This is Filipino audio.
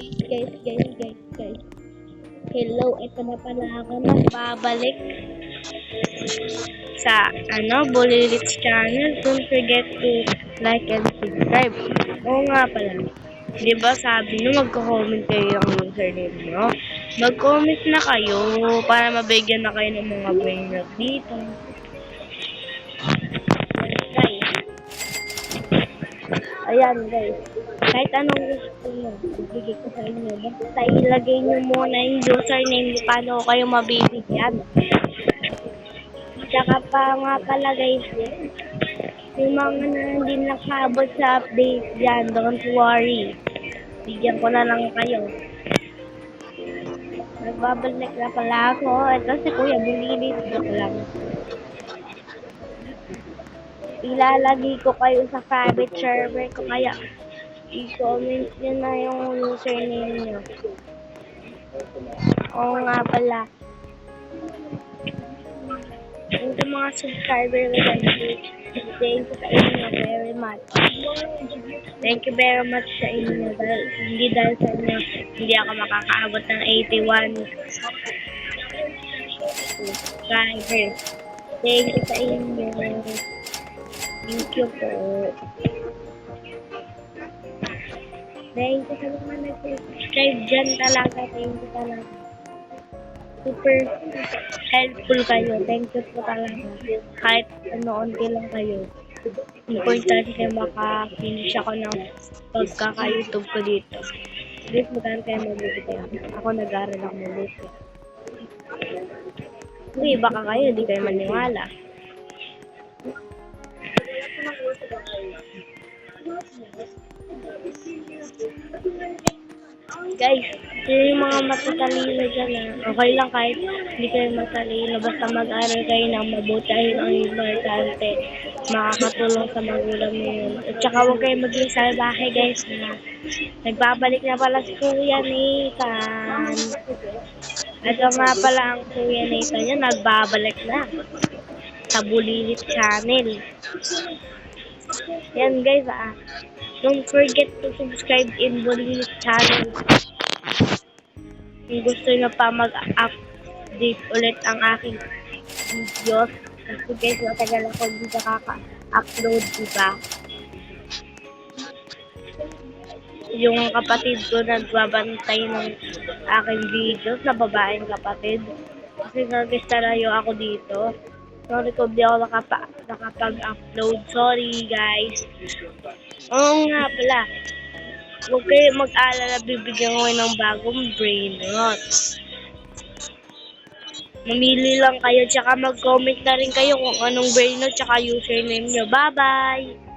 guys, guys, guys, guys. Hello, ito na pala ako nagbabalik sa ano, Bulilits channel. Don't forget to like and subscribe. Oo nga pala. Di ba sabi nyo magko-comment kayo yung username nyo? Mag-comment na kayo para mabigyan na kayo ng mga brain rot dito. Ayan guys. Kahit anong gusto nyo, bibigay ko sa inyo. Basta ilagay nyo muna yung username nyo paano kayo mabibigyan. Tsaka pa nga pala guys, yung mga na hindi nakaabot sa update dyan, don't worry. Bigyan ko na lang kayo. Nagbabalik na pala ako. Ito si Kuya Bulilit. Joke lang. Ilalagay ko kayo sa private server ko kaya i-comment nyo na yung username nyo. Oo nga pala. Yung sa mga subscriber ko thank you sa inyo very much. Thank you very much sa inyo dahil hindi dahil sa inyo hindi ako makakaabot ng 81 subscribers. Thank you sa inyo. Thank you po. Thank you sa mga nag-subscribe dyan talaga. Thank you talaga. Super helpful kayo. Thank you po talaga. Kahit ano, onti lang kayo. Importante kayo maka-finish ako ng pagkaka-YouTube ko dito. Please, magkano kayo mabuti Ako nag-aaral ako mabuti. Uy, baka kayo, hindi kayo maniwala. Guys, yun yung mga matatalino dyan ah. Okay lang kahit hindi kayo matalino. Basta mag-aral kayo ng mabuti. Ayun ang importante. Makakatulong sa magulang mo yun. At saka huwag kayo maging salbahe guys. Na. Nagbabalik na pala si Kuya Nathan. Ito nga pala ang Kuya Nathan niya. Nagbabalik na. Sa Bulilit Channel. Yan guys ah. Don't forget to subscribe in Bulilit Channel. Kung gusto nyo pa mag-update ulit ang aking videos. Kasi guys, matagal ako hindi nakaka-upload, diba? Yung kapatid ko nagbabantay ng aking videos na babaeng kapatid. Kasi tarayo ako dito. Sorry kung di ako nakapa nakapag-upload. Sorry, guys. Oo nga pala. Huwag kayo mag-alala, bibigyan ko ng bagong brain rot. Mamili lang kayo, tsaka mag-comment na rin kayo kung anong brain rot, tsaka username nyo. Bye-bye!